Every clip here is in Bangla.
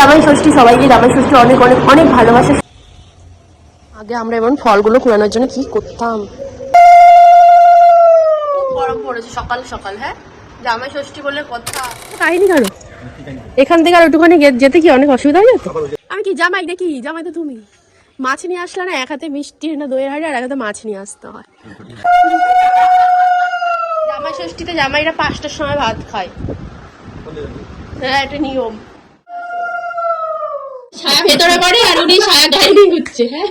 জামাই ষষ্ঠী সবাইকে জামাই ষষ্ঠী অনেক অনেক অনেক ভালোবাসা। আগে আমরা এমন ফলগুলো কুড়ানোর জন্য কি করতাম? খুব গরম পড়েছে সকাল সকাল হ্যাঁ? জামাই ষষ্ঠী বলে কথা। কাহিনি কেন এখান থেকে আর একটুখানি গে- যেতে কি অনেক অসুবিধা হয়ে যেত আমি কি জামাই তো তুমি। মাছ নিয়ে আসলে না এক হাতে মিষ্টি না দইয়ের হাড়ি আর এক হাতে মাছ নিয়ে আসতে হয়। জামাই ষষ্ঠীতে জামাইরা পাঁচটার সময় ভাত খায়। হ্যাঁ এটা নিয়ম। ছায়া ভেতরে পড়ে আর উনি ছায়া হচ্ছে হ্যাঁ।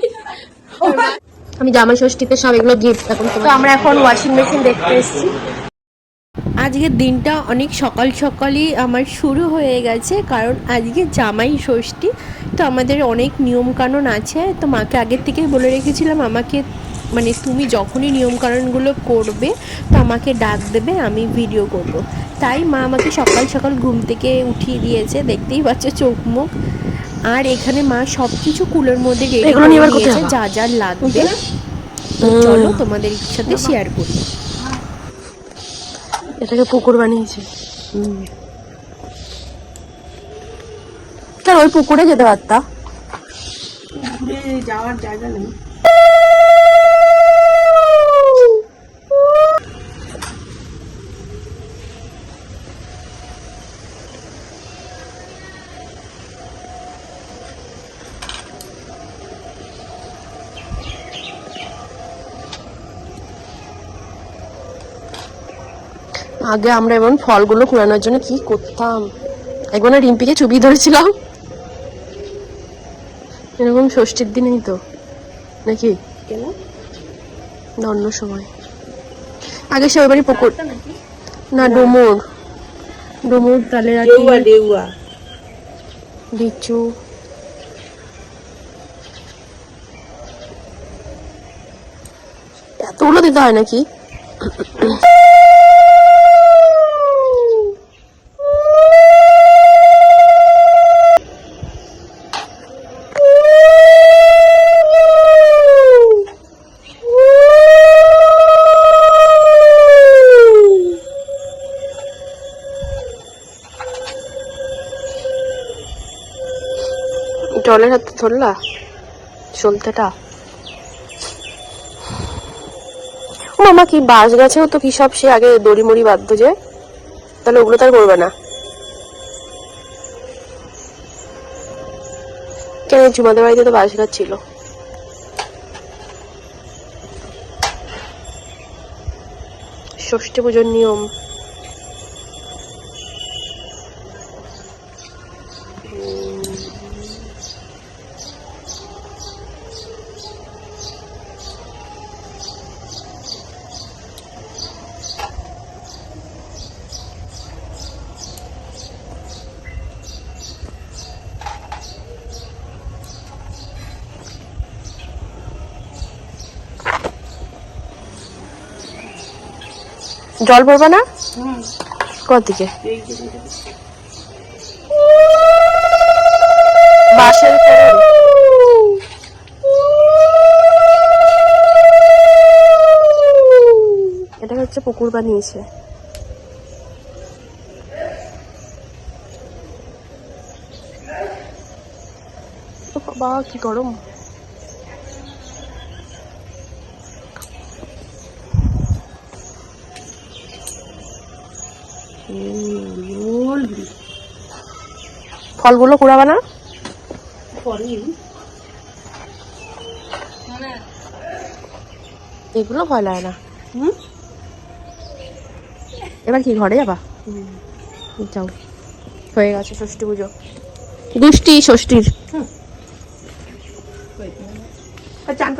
আমি জামাই ষষ্ঠীতে সব এগুলো গিফট এখন তো আমরা এখন ওয়াশিং মেশিন দেখতে এসেছি। আজকের দিনটা অনেক সকাল সকালই আমার শুরু হয়ে গেছে কারণ আজকে জামাই ষষ্ঠী তো আমাদের অনেক নিয়মকানুন আছে। তো মাকে আগের থেকেই বলে রেখেছিলাম আমাকে মানে তুমি যখনই নিয়মকানুনগুলো করবে তো আমাকে ডাক দেবে আমি ভিডিও করব। তাই মা আমাকে সকাল সকাল ঘুম থেকে উঠিয়ে দিয়েছে দেখতেই পাচ্ছ চোখ মুখ। আর এখানে মা সব কিছু কুলোর মধ্যে নিয়েছে যা যা লাগবে। তো চলো তোমাদের সাথে শেয়ার করি। এটাকে পুকুর বানিয়েছে। ওই পুকুরে যেতে পারতা। যাওয়ার জায়গা নেই। আগে আমরা এমন ফলগুলো কুড়ানোর জন্য কি করতাম? একবার না রিম্পিকে চুবিয়ে ধরেছিলাম। এরকম ষষ্ঠীর দিনেই তো। নাকি? কেন? অন্য সময়। আগে সে বাড়ি পুকুর না ডুমুর। ডুমুর তালে লিচু। এতগুলো দিতে হয় নাকি? ধরলা সলতেটা ও মামা, কি বাঁশ গাছেও তো কি সব সে আগে দড়ি মড়ি বাধ্য যে? তাহলে ওগুলো তার করবে না। কেন জুমাদের বাড়িতে তো বাঁশ গাছ ছিল? ষষ্ঠী পুজোর নিয়ম। জল পড়বে না? কোথা থেকে বাঁশের। এটা হচ্ছে পুকুর বানিয়েছে। বাবা কি গরম। ফলগুলো কুড়াবা না? এগুলো ভয় লাগে না। হুম? এবার কি ঘরে যাবা? যাও। হয়ে গেছে ষষ্ঠী পুজো। গোষ্ঠী ষষ্ঠীর চান করে না সব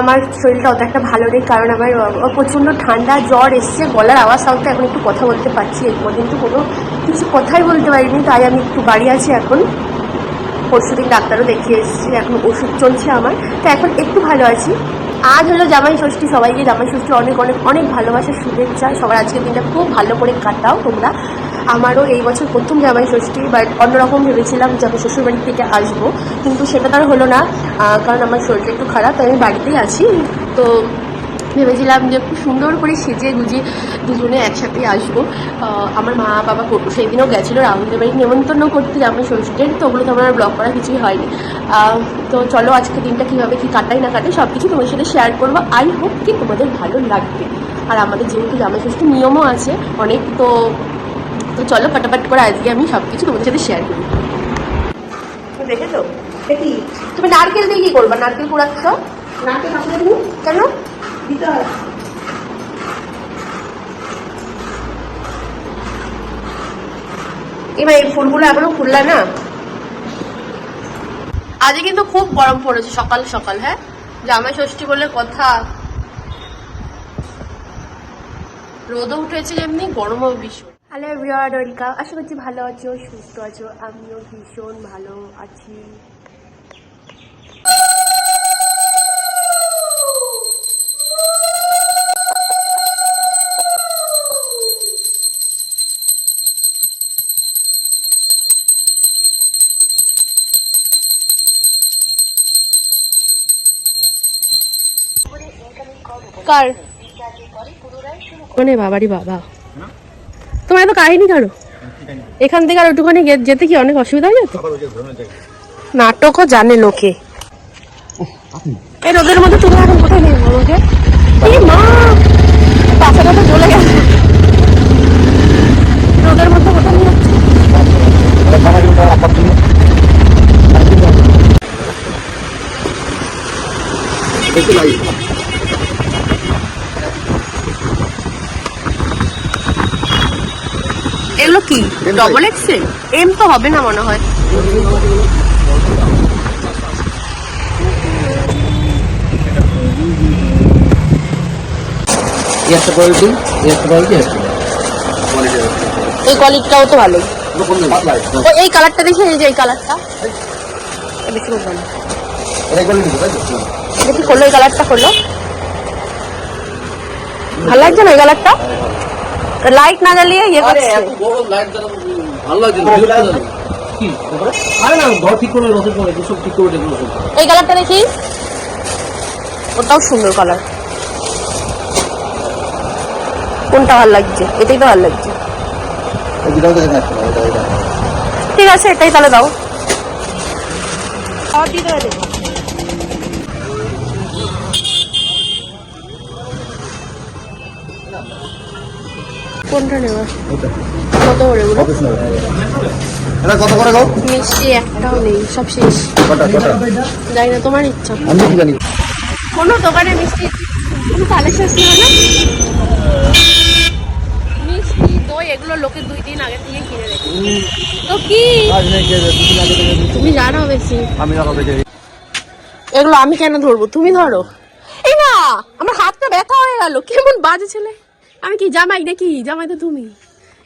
আমার শরীরটা অত একটা ভালো নেই, কারণ আমার প্রচণ্ড ঠান্ডা, জ্বর এসছে, গলার আওয়াজ সাউতে এখন একটু কথা বলতে পারছি এরপর কিন্তু কোনো কিছু কথাই বলতে পারিনি, তাই আমি একটু বাড়ি আছি এখন। পরশুদিন ডাক্তারও দেখিয়ে এসেছি, এখন ওষুধ চলছে আমার। তো এখন একটু ভালো আছি। আজ হলো জামাই ষষ্ঠী, সবাইকে জামাই ষষ্ঠী অনেক অনেক অনেক ভালোবাসা, শুভেচ্ছা। সবার আজকের দিনটা খুব ভালো করে কাটাও তোমরা। আমারও এই বছর প্রথম জামাই ষষ্ঠী বাট অন্যরকম ভেবেছিলাম যে আমি শ্বশুরবাড়ি থেকে আসব। কিন্তু সেটা তার হলো না কারণ আমার শরীরটা একটু খারাপ, তাই আমি বাড়িতেই আছি। তো ভেবেছিলাম যে খুব সুন্দর করে সেজে গুজে দুজনে একসাথে আসব। আমার মা বাবা সেই দিনও গেছিল রাহুলদের বাড়ি নেমন্তন্ন করতে আমার ষষ্ঠীর, তো ওগুলো তো আমার ব্লগ করা কিছুই হয়নি। তো চলো আজকে দিনটা কীভাবে কী কাটাই না কাটাই সব কিছু তোমার সাথে শেয়ার করব। আই হোপ কি তোমাদের ভালো লাগবে। আর আমাদের যেহেতু জামাই ষষ্ঠী নিয়মও আছে অনেক, তো তো চলো ফটাফট করে আজকে আমি সব কিছু তোমাদের সাথে শেয়ার করি। দেখেছ? দেখি। তুমি নারকেল দিয়ে কি করবা? নারকেল কুড়াচ্ছ কেন? দিতে হয়। এবার এই ফুলগুলো এখনও খুললা না? আজকে কিন্তু খুব গরম পড়েছে সকাল সকাল হ্যাঁ? জামাই ষষ্ঠী বলে কথা। রোদও উঠেছে যেমনি গরমও ভীষণ। হ্যালো এভরিওয়ান ওয়েলকাম আশা করছি ভালো আছো সুস্থ আছো। আমিও ভীষণ ভালো আছি। কার? মানে বাবারই বাবা। তোমার এত কাহিনী কারও? এখান থেকে আর গে- যেতে কি অনেক অসুবিধা হয়ে যেত নাটকও জানে লোকে। এই রোদের মধ্যে তুমি এখন কোথায় নেই আমাকে এই মা! পাশাটা তো চলে গেছে। রোদের মধ্যে কোথায় নিয়ে যাচ্ছে এগুলো কি ডবল এক্সেল এম তো হবে না মনে হয়। একটা কোয়ালিটি একটা কোয়ালিটি এই কোয়ালিটিটাও তো পাতলা এই কালারটা দেখি এই যে এই কালারটা বেশি দেখি করল এই কালারটা করল ভালো লাগছে না এই কালারটা লাইট না জ্বালিয়ে ইয়ে আরে করছে। এত বড় লাইট জ্বালা ভালো লাগছে না, বিরক্ত লাগে। কি আরে না ঘর ঠিক করে নতুন করে সব ঠিক করে দেখল সব এই কালারটা দেখি। ওটাও সুন্দর কালার। কোনটা ভালো লাগছে? এটাই তো ভালো লাগছে। ঠিক আছে এটাই তাহলে দাও। আর দিয়ে দেবে কোনটা কত করে এটা কত করে গাও মিষ্টি একটাও নেই সব শেষ। কটা কটা? জানি না তোমার ইচ্ছা। আমি কি জানি? কোনো দোকানে মিষ্টি কোনো না? মিষ্টি দই এগুলো লোকে দুই দিন আগে থেকে কিনে রেখে তো কি? তুমি জানো বেশি। আমি এগুলো আমি কেন ধরবো? তুমি ধরো। এই না আমার হাতটা ব্যথা হয়ে গেল। কেমন বাজে ছেলে। আমি কি জামাই নাকি? জামাই তো তুমি।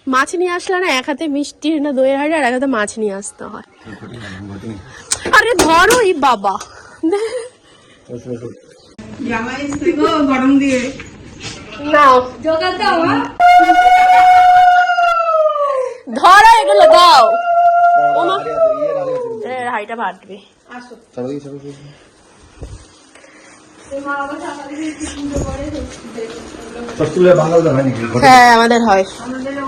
মাছ নিয়ে আসলে না এক হাতে মিষ্টি না দইয়ের হাড়ি আর এক হাতে মাছ নিয়ে আসতে হয়। আরে ধরো এই বাবা। জামাই গরম দিয়ে। নাও। ধরো এগুলো দাও। হাড়িটা ভাটবে আসো চলো এই চলো ষষ্ঠীলে বাঙাল দাম হয় হ্যাঁ আমাদের হয়।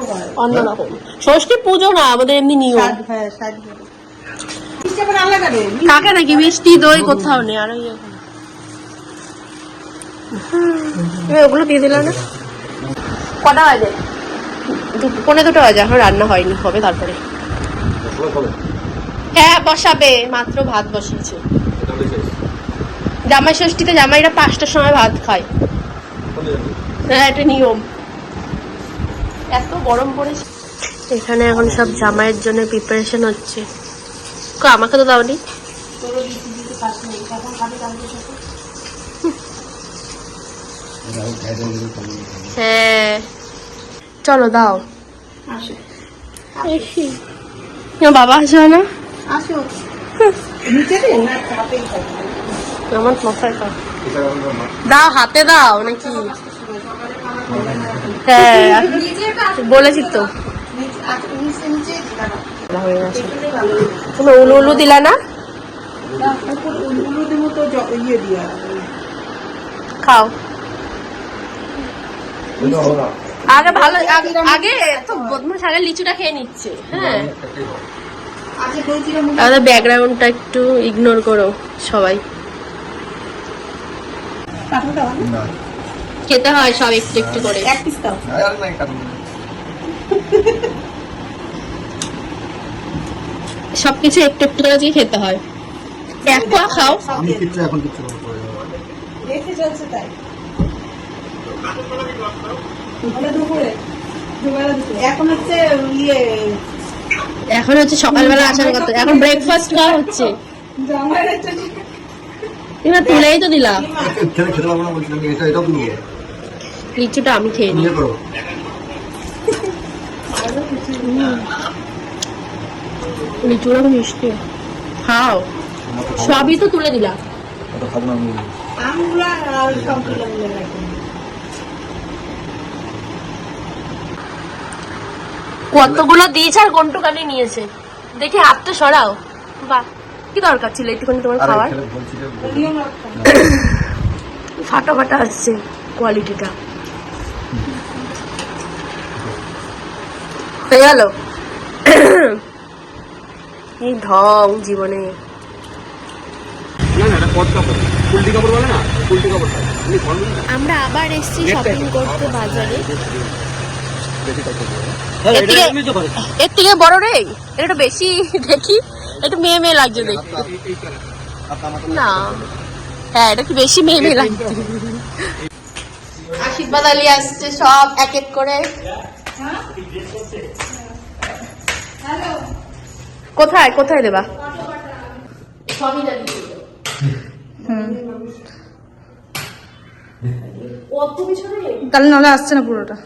হয়? অন্যরকম ষষ্ঠী পুজো না আমাদের এমনি নিয়ম। হ্যাঁ নাকি? মিষ্টি দই কোথাও নেই আর ওই তুমি ওগুলো দিয়ে দিলে না? কটা বাজে? দু- পৌনে দুটো বাজে এখন রান্না হয়নি হবে তারপরে। হ্যাঁ বসাবে মাত্র ভাত বসিয়েছে। জামাই ষষ্ঠীতে জামাইরা পাঁচটার সময় ভাত খায়। হ্যাঁ এটা নিয়ম। এত গরম পড়েছে। এখানে এখন সব জামাইয়ের জন্য প্রিপারেশন হচ্ছে। আমাকে তো দাওনি। হ্যাঁ। চলো দাও। বাবা আসবে না? আসো। আমার মাথায় দাও হাতে দাও নাকি হ্যাঁ বলেছি তো আচ্ছা। হয়ে এটাই ভালো তুমি উলু উলু দিলা না খাও আগে ভালো আগে- আগে তো বদমাস আগে লিচুটা খেয়ে নিচ্ছে হ্যাঁ। আমাদের ব্যাকগ্রাউন্ডটা একটু ইগনোর করো সবাই। খেতে হয় সব একটু একটু করে। এক পিস দাও। সবকিছু একটু একটু করে দিয়ে খেতে হয়। এক পা খাও। আমি কিচ্ছু এখন পড়ে যাবে চলছে তাই। দুপুরে এখন হচ্ছে ইয়ে এখন হচ্ছে সকালবেলা আসার কথা। এখন ব্রেকফাস্ট করা হচ্ছে। জামাইয়ের হচ্ছে এবার তুলেই তো দিলাম। খেলে খেতে পারব না বলছিলাম এটা এটাও তুমি লিচুটা আমি খেয়ে নিই। করো। লিচুটা মিষ্টি। খাও। সবই তো তুলে দিলাম। খাব না কতগুলো দিয়েছে আর কোনটুকানি নিয়েছে। দেখি হাতটা সরাও। বাহ। কি দরকার ছিল একটুখানি তোমার খাওয়ার? ফাটা ফাটা আসছে কোয়ালিটিটা হয়ে গেল? এই ঢং জীবনে। আমরা আবার এসেছি শপিং করতে বাজারে। এর থেকে- বড় রে এটা একটু বেশি দেখি একটু মেয়ে মেয়ে লাগছে দেখতে। না। হ্যাঁ এটা কি বেশি মেয়ে মেয়ে লাগছে। আশীর্বাদ আলী আসছে সব এক এক করে। কোথায় কোথায় দেবা? তাহলে নাহলে আসছে না পুরোটা।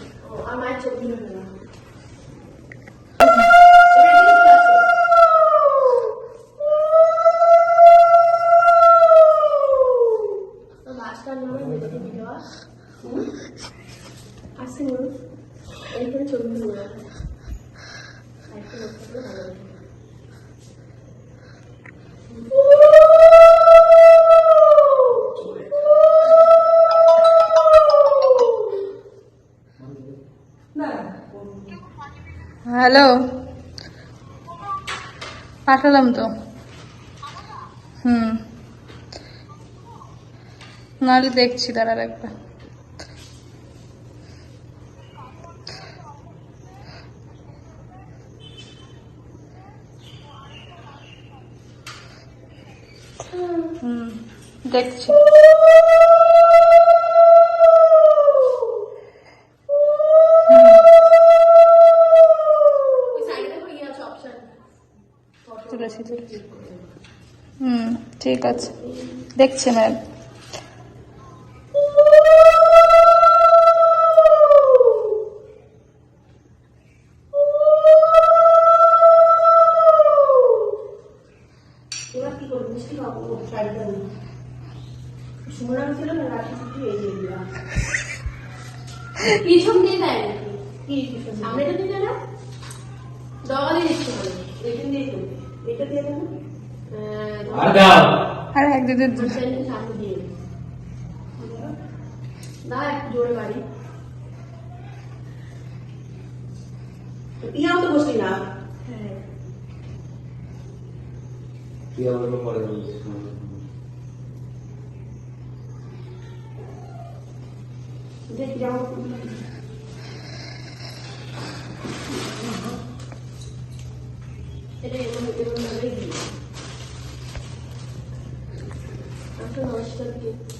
হ্যালো। পাঠালাম তো। হুম। নাহলে দেখছি দাঁড়ার একবার হুম দেখছি। হুম ঠিক আছে। দেখছি ম্যাম। পিছন দিয়ে দেয় সামনে আরে এক দিদি সামনে দিয়ে না একটু জোরে বাড়ি ইয়াও তো বসি না কি হবে পরে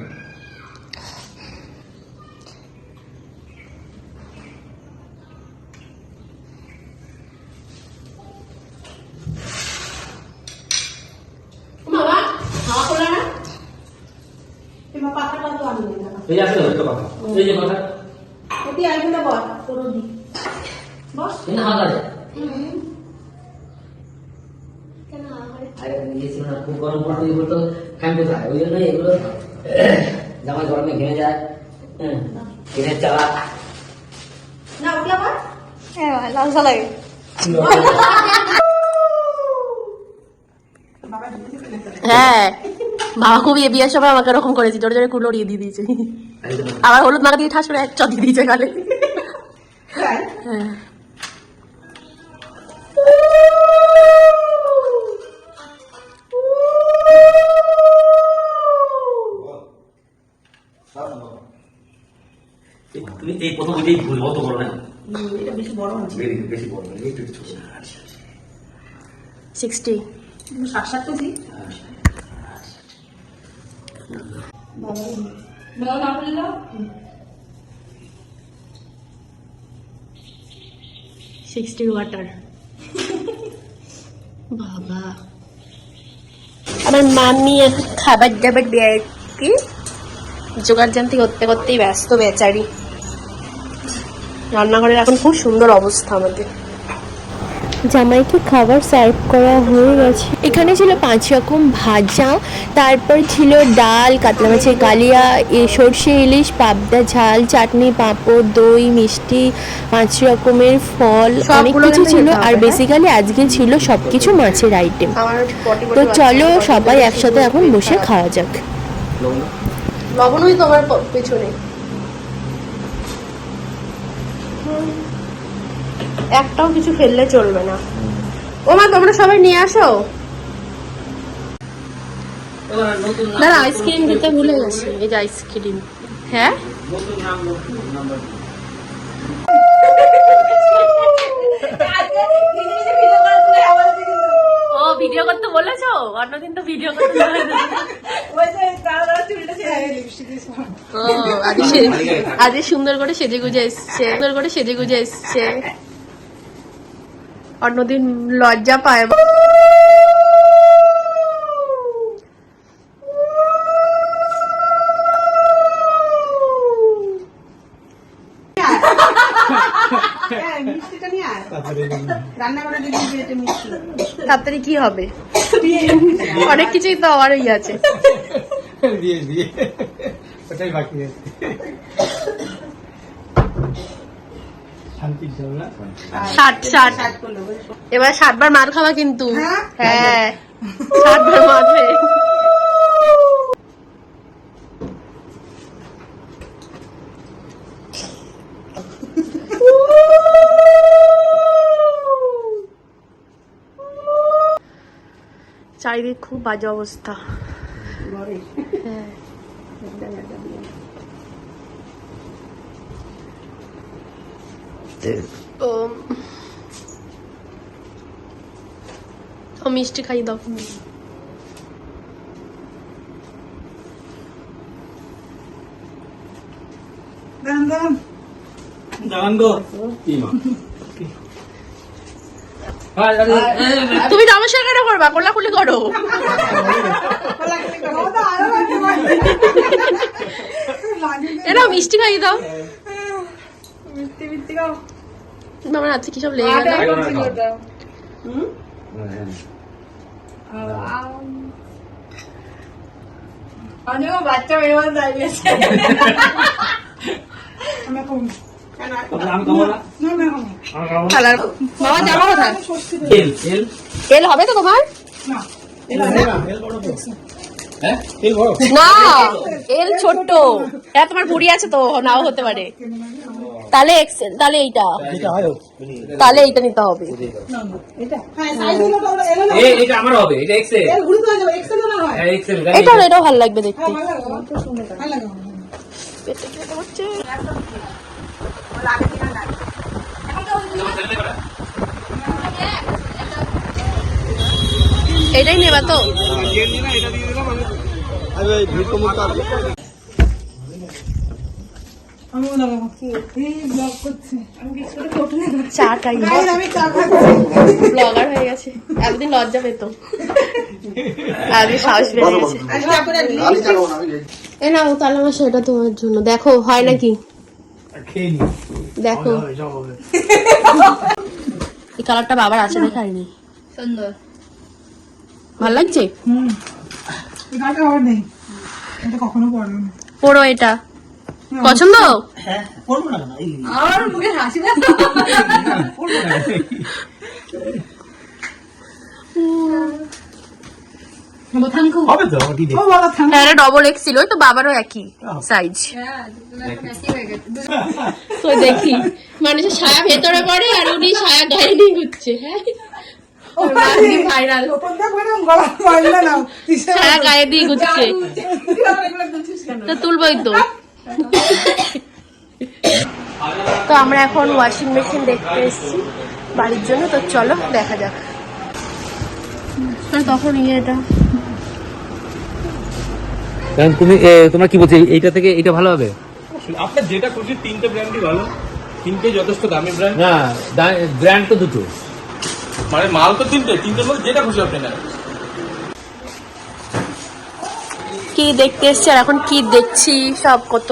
যে কথা। এটি আইগুলো বল তোর দি বস। এই না হাত আছে আরে দিয়েছিল না খুব গরম পড়তে কোথায় ওই জন্য এগুলো জামা গরমে ঘেমে যায়। হ্যাঁ ঘেমে চালা। না ওগুলো বল হ্যাঁ লজ্জা লাগে হ্যাঁ বাবা খুব এ বিয়ের সময় আমাকে এরকম করেছি জোরে জোরে কুলো উড়িয়ে দিয়ে দিয়েছে। আবার হলুদ মাখা দিয়ে ঠাস করে এক চ দিয়ে দিয়েছে গালে। হ্যাঁ তুমি এই প্রথম এটাই ভুল অত বড় না। এটা বেশি বড় হচ্ছে। বেশি বড় না একটু ছোট। সিক্সটি সাত সাত কেজি বাবা না বলল সিক্সটি ওয়াটার বাবা আমার মাম্মি এখন খাবার দাবার দেয় কি? জোগাড় জানতে করতে করতেই ব্যস্ত বেচারি। রান্নাঘরের এখন খুব সুন্দর অবস্থা আমাদের। জামাইকে খাবার সার্ভ করা হয়ে গেছে। এখানে ছিল পাঁচ রকম ভাজা তারপর ছিল ডাল কাতলা মাছের কালিয়া এ সর্ষে ইলিশ পাবদা ঝাল চাটনি পাঁপড় দই মিষ্টি পাঁচ রকমের ফল অনেক কিছু ছিল। আর হ্যাঁ? বেসিক্যালি আজকে ছিল সব কিছু মাছের আইটেম তো চলো সবাই একসাথে এখন বসে খাওয়া যাক। লবণই তো আমার পেছনে। একটাও কিছু ফেললে চলবে না। ও মা তোমরা সবাই নিয়ে আসো। দাদা আইসক্রিম দিতে ভুলে গেছি। এই যে আইসক্রিম। হ্যাঁ? ও, ভিডিও করতে বলেছ? অন্যদিন তো ভিডিও করতে আজকে সুন্দর করে সেজে গুজে এসছে। সুন্দর করে সেজে গুজে এসছে। অন্যদিন লজ্জা পায়। তাড়াতাড়ি কি হবে? অনেক কিছুই তো আমারই আছে। বাকি আছে শান্তির জন্য না ষাট ষাট। এবার ষাটবার মার খাওয়া কিন্তু। হ্যাঁ? হ্যাঁ। ষাটবার মারবে। চারিদিক খুব বাজে অবস্থা। হ্যাঁ। ও। ও মিষ্টি খাই দাও। তুমি নমস্কার কেন করবা কোলাকুলি করো। এটা মিষ্টি খাই দাও। মিষ্টি মিষ্টি খাও। আমার হাতে কি সব লেগে গেল অনেক বাচ্চা মেয়ে দাঁড়িয়েছে তেল হবে তো তোমার হ্যাঁ বড় না এল ছোট্ট তোমার বুড়ি আছে তো নাও হতে পারে। তাহলে এক্স- তাহলে এইটা। তাহলে এইটা নিতে হবে। এটা হ্যাঁ এটা আমার হবে এটা এক্সেল এর। ঘুরে তো যাবে এক্সেল না হয় হ্যাঁ এক্সেল এটা। এটাও ভালো লাগবে দেখতে করছে। এটাই নেবা তো আমি মনে রাখব এই ব্লগ করছে আমি কিছু করে ফটো নিয়ে যাচ্ছি চা খাই ব্লগার হয়ে গেছে। এতদিন লজ্জা পেত। সাহস বেড়ে গেছে। এ নাও তাহলে আমার সেটা তোমার জন্য। দেখো হয় নাকি? দেখো। এই কালারটা বাবার আছে দেখায়নি সুন্দর। ভালো লাগছে? হুম। এটা কখনো পড়বে না। পড়ো এটা। পছন্দ? হ্যাঁ হ্যাঁ ডবল এক্স ছিল ওই তো বাবারও একই সাইজ তো দেখি। মানুষের ছায়া ভেতরে পড়ে আর উনি ছায়া গায়ে নিয়ে ঘুরছে হ্যাঁ? গায়ে দিয়ে ঘুরছে। তো তুলবই তো। তো আমরা এখন ওয়াশিং মেশিন দেখতে এসেছি বাড়ির জন্য তো চলো দেখা যাক। তখন ইয়ে এটা। কারণ তুমি এ, তোমরা কি বলছো এইটা থেকে এটা ভালো হবে? আপনার যেটা খুশি তিনটে ব্র্যান্ডই ভালো। তিনটে যথেষ্ট দামি ব্র্যান্ড না ব্র্যান্ড তো দুটো। মানে মাল তো তিনটে তিনটের মধ্যে যেটা খুশি আপনি নেন। কি দেখতে এসছি আর এখন কি দেখছি সব কত।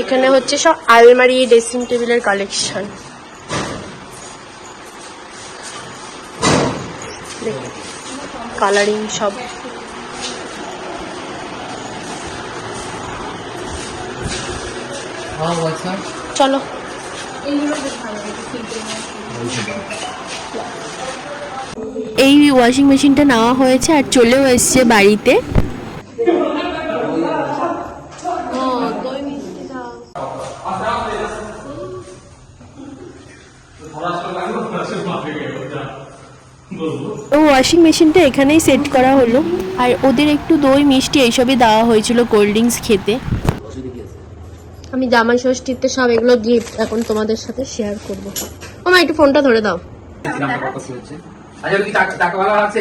এখানে হচ্ছে সব আলমারি ড্রেসিং টেবিলের কালেকশন কালারিং সব। চলো। এই ওয়াশিং মেশিনটা নেওয়া হয়েছে আর চলেও এসছে বাড়িতে। ও ওয়াশিং মেশিনটা এখানেই সেট করা হলো। আর ওদের একটু দই, মিষ্টি এইসবই দেওয়া হয়েছিল কোল্ড ড্রিঙ্কস খেতে। আমি জামাই ষষ্ঠীতে সব এগুলো গিফট এখন তোমাদের সাথে শেয়ার করব। আমার একটু ফোনটা ধরে দাও। আচ্ছা কি টাকা টাকা ভালো আছে?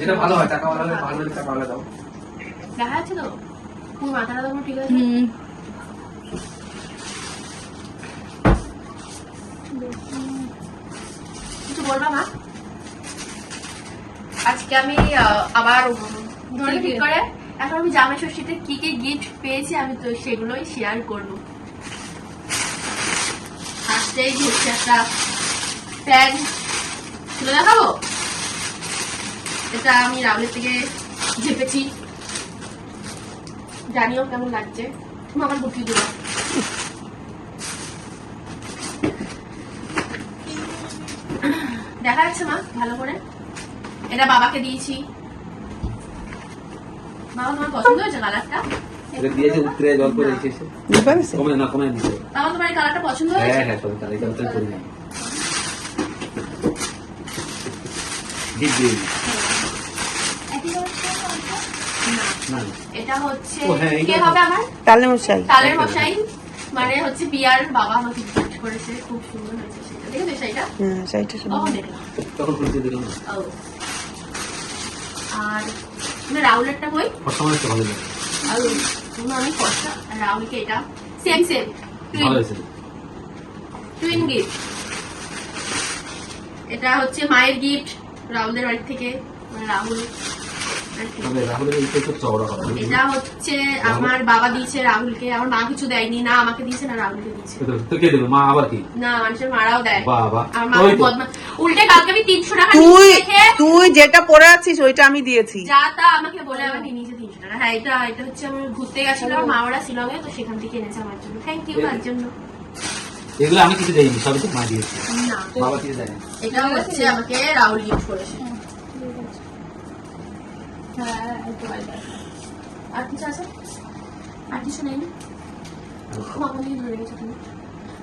যেটা ভালো হয় টাকা ভালো হলে ভালো হলে টাকা ভালো দাও। দেখা যাচ্ছে তো? পুরো মাথাটা তো ঠিক আছে? কিছু বলবা মা? আজকে আমি আহ, আবার ধরে ঠিক করে। এখন আমি জামাই ষষ্ঠীতে কি কি গিফট পেয়েছি আমি তো সেগুলোই শেয়ার করব। ফার্স্টেই হচ্ছে একটা প্যান তুলে দেখাবো? এটা আমি রাউলের থেকে ঝেপেছি জানিও কেমন লাগছে? তুমি আমার বুকি দিল দেখা যাচ্ছে মা ভালো করে। এটা বাবাকে দিয়েছি। বাবা তোমার পছন্দ হয়েছে কালারটা? এটা দিয়েছে উত্তরে জল করে এসেছে। কমে না কমে দিছে বাবা তোমার এই কালারটা পছন্দ হ্যাঁ হয়েছে হ্যাঁ তাহলে করি ডিপ এটা হচ্ছে হ্যাঁ, এইটা কে হবে আমার? তালে মশাই। তালের মশাই। মানে হচ্ছে পিয়ার বাবা আমাকে গিফট করেছে খুব সুন্দর হয়েছে সেটা। দেখেছ সেইটা হ্যাঁ সেইটা কখন তখন খুলতে দিলাম আর তুমি ভালো লাগে। আর তুমি অনেক কষ্ট আর রাহুলকে এটা সেম সেম ভালো হয়েছে। টুইন গিফট এটা হচ্ছে মায়ের গিফট রাহুলের বাড়ি থেকে মানে রাহুল এটা হচ্ছে আমার বাবা দিয়েছে রাহুলকে আমার মা কিছু দেয়নি না আমাকে দিয়েছে না রাহুলকে দিয়েছে। তো- তো দেবে মা আবার কি? না মানুষের মারাও দেয়। বাবা। উল্টে কালকে আমি তিনশো টাকা তুই তুই যেটা পরে আছিস ওইটা আমি দিয়েছি। যা তা আমাকে বলে আমার নিজে তিনশো টাকা। হ্যাঁ এটা এটা হচ্ছে আমি ঘুরতে গেছিলাম মা ওরা শিলংয়ে তো সেখান থেকে এনেছে আমার জন্য। থ্যাংক ইউ তার জন্য। এগুলো আমি কিছু দেইনি সবই তো মা দিয়েছে। না। বাবা কিছু দেয়নি। এটা হচ্ছে আমাকে রাহুল গিফট করেছে। হ্যাঁ, আর কিছু আছে? আর কিছু নেই? মামনি ধরে গেছে তুমি।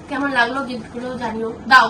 কেমন লাগল গিফটগুলো জানিও? দাও।